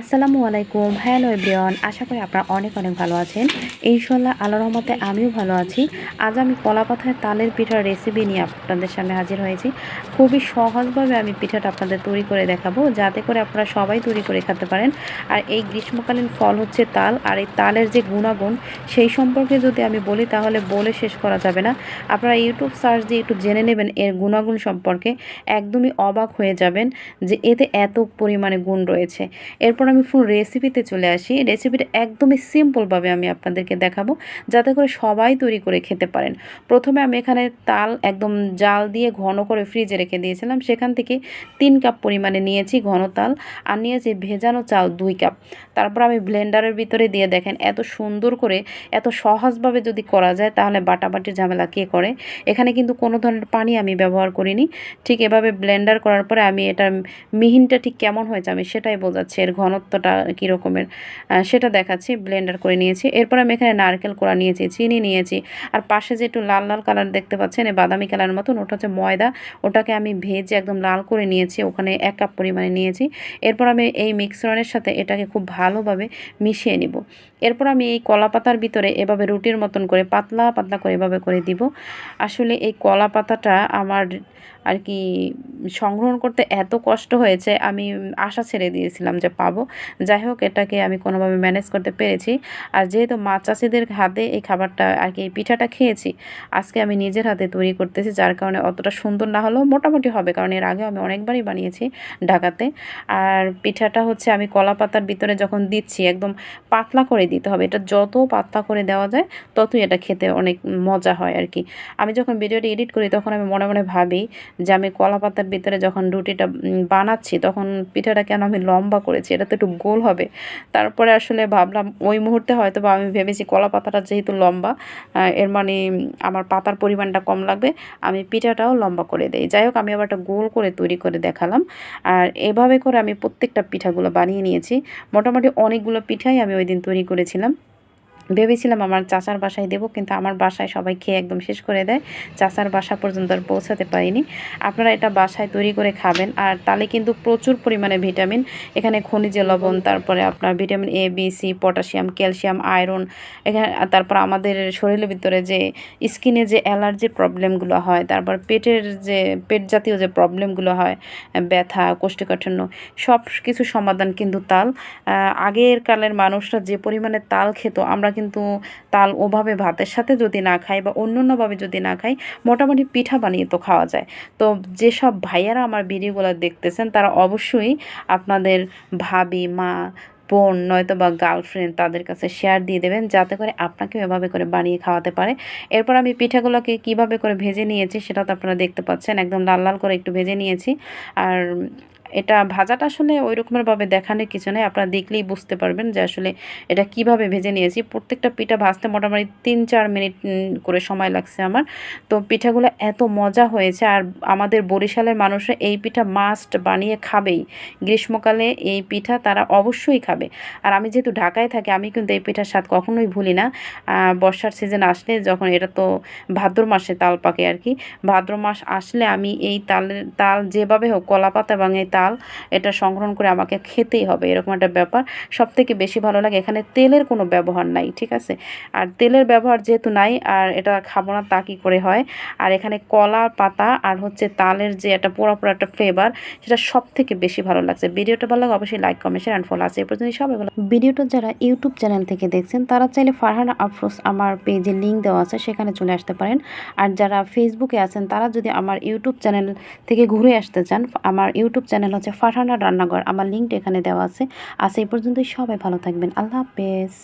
আসসালামু আলাইকুম। Hello everyone আশা করি আপনারা অনেক অনেক ভালো আছেন। ইনশাল্লাহ আল্লাহ রহমতে আমিও ভালো আছি। আজ আমি কলা পাতায় তালের পিঠার রেসিপি নিয়ে আপনাদের সামনে হাজির হয়েছি। খুবই সহজভাবে আমি পিঠাটা আপনাদের তৈরি করে দেখাবো, যাতে করে আপনারা সবাই তৈরি করে খেতে পারেন। আর এই গ্রীষ্মকালীন ফল হচ্ছে তাল, আর এই তালের যে গুণাগুণ, সেই সম্পর্কে যদি আমি বলি, তাহলে বলে শেষ করা যাবে না। আপনারা ইউটিউব সার্চ দিয়ে একটু জেনে নেবেন এর গুণাগুণ সম্পর্কে। একদমই অবাক হয়ে যাবেন যে এতে এত পরিমাণে গুণ রয়েছে। এরপর আমি ফুল রেসিপিতে চলে আসি। রেসিপিটা একদমই সিম্পলভাবে আমি আপনাদেরকে দেখাবো, যাতে করে সবাই তৈরি করে খেতে পারেন। প্রথমে আমি এখানে তাল একদম জাল দিয়ে ঘন করে ফ্রিজে রেখে দিয়েছিলাম। সেখান থেকে তিন কাপ পরিমাণে নিয়েছি ঘন তাল আর নিয়েছি ভেজানো চাল দুই কাপ তারপর আমি ব্লেন্ডারের ভিতরে দিয়ে দেখেন এত সুন্দর করে, এত সহজভাবে যদি করা যায় তাহলে বাটাবাটির ঝামেলা কে করে? এখানে কিন্তু কোনো ধরনের পানি আমি ব্যবহার করিনি। ঠিক এভাবে ব্লেন্ডার করার পরে আমি এটার মিহিনটা ঠিক কেমন হয়েছে আমি সেটাই বোঝাচ্ছি। এর ঘনত্বটা কী রকমের সেটা দেখাচ্ছি ব্লেন্ডার করে নিয়েছি। এরপর আমি এখানে নারকেল কোড়া নিয়েছি, চিনি নিয়েছি, আর পাশে যে একটু লাল লাল কালার দেখতে পাচ্ছেন, এই বাদামি কালার মতন, ওটা হচ্ছে ময়দা। ওটাকে আমি ভেজে একদম লাল করে নিয়েছি, ওখানে এক কাপ পরিমাণে নিয়েছি। এরপর আমি এই মিক্সরনের সাথে এটাকে খুব ভালোভাবে মিশিয়ে নিব। এরপর আমি এই কলা পাতার ভিতরে এভাবে রুটির মতন করে, পাতলা পাতলা করে এভাবে করে দিব। আসলে এই কলা পাতাটা আমার আর কি, সংগ্রহণ করতে এত কষ্ট হয়েছে, আমি আশা ছেড়ে দিয়েছিলাম যে পাবো। যাই হোক, এটাকে আমি কোনোভাবে ম্যানেজ করতে পেরেছি। আর যেহেতু মা চাষিদের হাতে এই খাবারটা আর কি, এই পিঠাটা খেয়েছি, আজকে আমি নিজের হাতে তৈরি করতেছি, যার কারণে অতটা সুন্দর না হলেও মোটামুটি হবে, কারণ এর আগেও আমি অনেকবারই বানিয়েছি ঢাকাতে। আর পিঠাটা হচ্ছে আমি কলা পাতার ভিতরে যখন দিচ্ছি, একদম পাতলা করে দিতে হবে। এটা যত পাতলা করে দেওয়া যায়, ততই এটা খেতে অনেক মজা হয় আর কি। আমি যখন ভিডিওটি এডিট করি, তখন আমি মনে মনে ভাবি যে আমি কলা পাতার ভিতরে যখন রুটিটা বানাচ্ছি, তখন পিঠাটা কেন আমি লম্বা করেছি? এটা তো একটু গোল হবে। তারপরে আসলে ভাবলাম ওই মুহূর্তে হয়তো বা আমি ভেবেছি কলা পাতাটা যেহেতু লম্বা এর মানে আমার পাতার পরিমাণটা কম লাগবে, আমি পিঠাটাও লম্বা করে দেই। যাই হোক, আমি আবার একটা গোল করে তৈরি করে দেখালাম। আর এভাবে করে আমি প্রত্যেকটা পিঠাগুলো বানিয়ে নিয়েছি। মোটামুটি অনেকগুলো পিঠাই আমি ওই দিন তৈরি করেছিলাম। ভেবেছিলাম আমার চাচার বাসায় দেবো, কিন্তু আমার বাসায় সবাই খেয়ে একদম শেষ করে দেয়। চাচার বাসা পর্যন্ত আর পৌঁছাতে পারিনি। আপনারা এটা বাসায় তৈরি করে খাবেন, আর তাহলে কিন্তু প্রচুর পরিমাণে ভিটামিন। এখানে খনিজ লবণ, তারপরে আপনার vitamin A B C potassium, calcium, iron, এখানে তারপর আমাদের শরীরের ভিতরে যে স্কিনে যে অ্যালার্জির প্রবলেমগুলো হয়, তারপর পেটের যে, পেট জাতীয় যে প্রবলেমগুলো হয়, ব্যথা, কোষ্ঠকাঠিন্য সব কিছু সমাধান কিন্তু তাল। আগের কালের মানুষরা যে পরিমাণে তাল খেত, আমরা কিন্তু তাল ওভাবে ভাতের সাথে যদি না খাই বা অন্য অন্যভাবে যদি না খাই মোটামুটি পিঠা বানিয়ে তো খাওয়া যায়। তো যেসব ভাইয়ারা আমার ভিডিওগুলো দেখতেছেন, তারা অবশ্যই আপনাদের ভাবি, মা, বোন নয়তো বা গার্লফ্রেন্ড তাদের কাছে শেয়ার দিয়ে দেবেন, যাতে করে আপনাকে এভাবে করে বানিয়ে খাওয়াতে পারে। এরপর আমি পিঠাগুলোকে কীভাবে করে ভেজে নিয়েছি সেটা তো আপনারা দেখতে পাচ্ছেন, একদম লাল লাল করে একটু ভেজে নিয়েছি। আর এটা ভাজাটা আসলে ওই রকমেরভাবে দেখানোর কিছু নেই। আপনারা দেখলেই বুঝতে পারবেন যে আসলে এটা কীভাবে ভেজে নিয়েছি। প্রত্যেকটা পিঠা ভাজতে মোটামুটি তিন, চার মিনিট করে সময় লাগছে আমার। তো পিঠাগুলো এত মজা হয়েছে আর আমাদের বরিশালের মানুষরা এই পিঠা মাস্ট বানিয়ে খাবেই। গ্রীষ্মকালে এই পিঠা তারা অবশ্যই খাবে। আর আমি যেহেতু ঢাকায় থাকি, আমি কিন্তু এই পিঠার স্বাদ কখনোই ভুলি না। বর্ষার সিজন আসলে যখন এটা তো ভাদ্র মাসে তাল পাকে আর কি। ভাদ্র মাস আসলে আমি এই তালের, তাল যেভাবে হোক কলা পাতা এবং এই তাল চাল এটা সংগ্রহণ করে আমাকে খেতেই হবে, এরকম একটা ব্যাপার। সব থেকে বেশি ভালো লাগে, এখানে তেলের কোনো ব্যবহার নাই, ঠিক আছে? আর তেলের ব্যবহার যেহেতু নাই, আর এটা খাব না তা কী করে হয়? আর এখানে কলা পাতা আর হচ্ছে তালের যে একটা পোড়া পোড়া একটা ফ্লেভার সেটা সব থেকে বেশি ভালো লাগছে। ভিডিওটা ভালো লাগে অবশ্যই like comment share and follow আছে। এ পর্যন্ত সবাই ভালো ভিডিওটা যারা ইউটিউব চ্যানেল থেকে দেখছেন, তারা চাইলে ফারহানা আফরোজ আমার পেজে লিঙ্ক দেওয়া আছে, সেখানে চলে আসতে পারেন। আর যারা ফেসবুকে আছেন, তারা যদি আমার ইউটিউব চ্যানেল থেকে ঘুরে আসতে চান, আমার ইউটিউব চ্যানেল চ্যানেল হচ্ছে ফারহানা রান্নাঘর। আমার লিঙ্কটা এখানে দেওয়া আছে। আজ এই পর্যন্তই। সবাই ভালো থাকবেন। আল্লাহ হাফেজ।